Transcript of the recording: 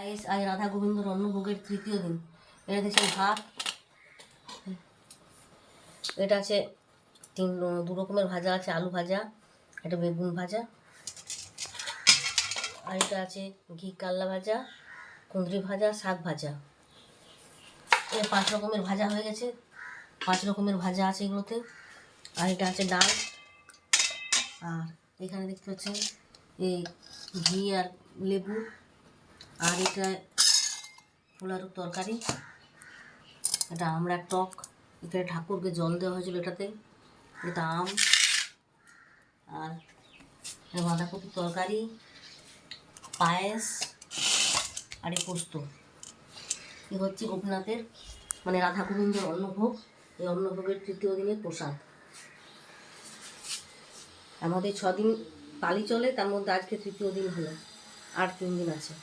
আজ রাধা গোবিন্দর অন্নভোগের তৃতীয় দিন। এটা দেখছেন ভাত। এটা আছে তিন, দু রকমের ভাজা আছে, আলু ভাজা, একটা বেগুন ভাজা। আর এটা আছে ঘি কাল্লা ভাজা, কুঁদরি ভাজা, শাক ভাজা। এ পাঁচ রকমের ভাজা হয়ে গেছে। পাঁচ রকমের ভাজা আছে এগুলোতে। আর এটা আছে ডাল। আর এখানে দেখতে পাচ্ছেন এই ঘি আর লেবু। আর এটা পোলার তরকারি। এটা আমরা টক। এখানে ঠাকুরকে জল দেওয়া হয়েছিল এটাতে। এটা আম। আর এটা বাঁধাকপির তরকারি, পায়েস আর এই পোস্ত। এ হচ্ছে গোপীনাথের মানে রাধা গোবিন্দের অন্নভোগ। এই অন্নভোগের তৃতীয় দিনের প্রসাদ। আমাদের ছদিন পালি চলে, তার মধ্যে আজকে তৃতীয় দিন হলো। আর তিন দিন আছে।